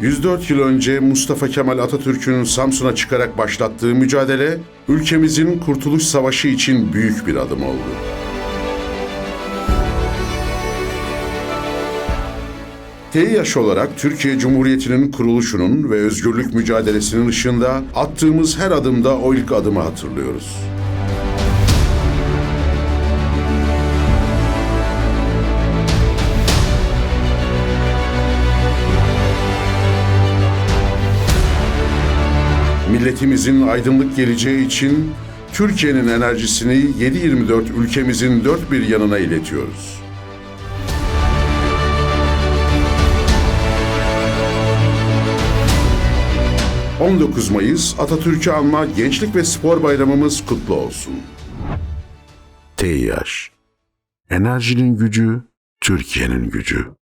104 yıl önce Mustafa Kemal Atatürk'ün Samsun'a çıkarak başlattığı mücadele, ülkemizin Kurtuluş Savaşı için büyük bir adım oldu. TİAŞ olarak Türkiye Cumhuriyeti'nin kuruluşunun ve özgürlük mücadelesinin ışığında attığımız her adımda o ilk adımı hatırlıyoruz. Milletimizin aydınlık geleceği için Türkiye'nin enerjisini 7-24 ülkemizin dört bir yanına iletiyoruz. 19 Mayıs Atatürk'ü anma Gençlik ve Spor Bayramımız kutlu olsun. TİAŞ Enerjinin gücü, Türkiye'nin gücü.